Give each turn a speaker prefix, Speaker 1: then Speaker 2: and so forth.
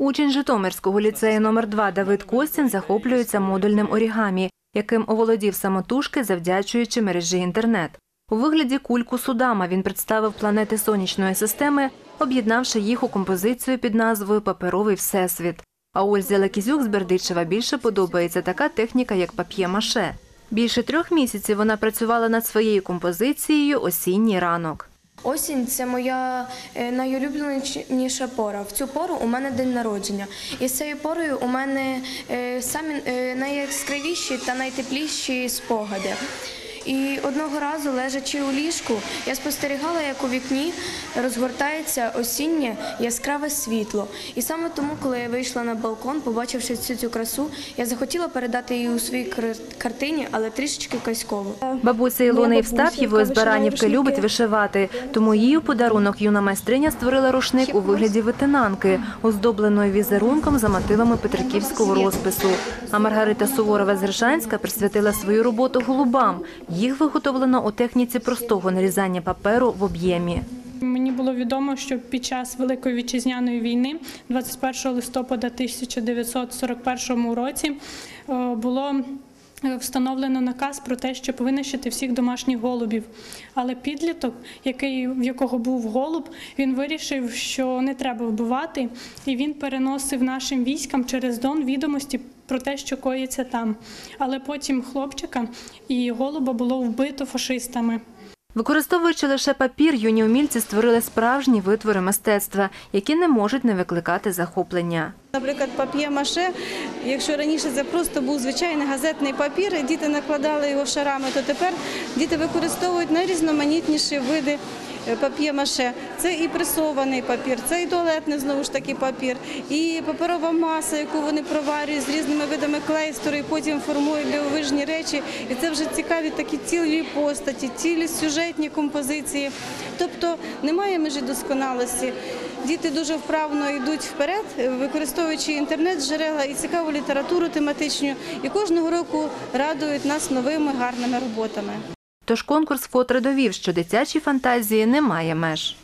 Speaker 1: Учень Житомирського ліцею номер 2 Давид Костін захоплюється модульним орігамі, яким оволодів самотужки, завдячуючи мережі інтернет. У вигляді кульку Судама він представив планети сонячної системи, об'єднавши їх у композицію під назвою Паперовий всесвіт. А Ользі Лакізюк з Бердичева більше подобається така техніка, як пап'є-маше. Більше трьох місяців вона працювала над своєю композицією Осінній ранок.
Speaker 2: Осінь це моя е, найулюбленіша пора. В цю пору у мене день народження. І з цією порою у мене е, самі е, найяскравіші та найтепліші спогади. І одного разу, лежачи у ліжку, я спостерігала, як у вікні розгортається осіннє яскраве світло. І саме тому, коли я вийшла на балкон, побачивши цю цю красу, я захотіла передати її у своїй кар- картині, але трішечки казково.
Speaker 1: Бабуся Ілона Євстаф'євої з Баранівки любить вишивати, тому їй у подарунок юна майстриня створила рушник у вигляді ветенанки, оздобленої візерунком за мотивами петриківського розпису. А Маргарита Суворова з Ришанська присвятила свою роботу голубам. Їх виготовлено у техніці простого нарізання паперу в об'ємі.
Speaker 3: Мені було відомо, що під час Великої вітчизняної війни, 21 листопада 1941 році, е, було встановлено наказ про те, щоб винищити всіх домашніх голубів. Але підліток, який, в якого був голуб, він вирішив, що не треба вбивати, і він переносив нашим військам через Дон відомості про те, що коїться там. Але потім хлопчика і голуба було вбито фашистами.
Speaker 1: Використовуючи лише папір, юні умільці створили справжні витвори мистецтва, які не можуть не викликати захоплення.
Speaker 4: Наприклад, пап'є-маше, якщо раніше це просто був звичайний газетний папір, діти накладали його шарами, то тепер діти використовують найрізноманітніші види пап'є-маше. Це і пресований папір, це і туалетний знову ж таки папір, і паперова маса, яку вони проварюють з різними видами клейстеру, і потім формують дивовижні речі. І це вже цікаві такі цілі постаті, цілі сюжетні композиції. Тобто немає межі досконалості. Діти дуже вправно йдуть вперед, використовуючи інтернет-джерела і цікаву літературу тематичну, і кожного року радують нас новими гарними роботами.
Speaker 1: Тож конкурс вкотре довів, що дитячій фантазії немає меж.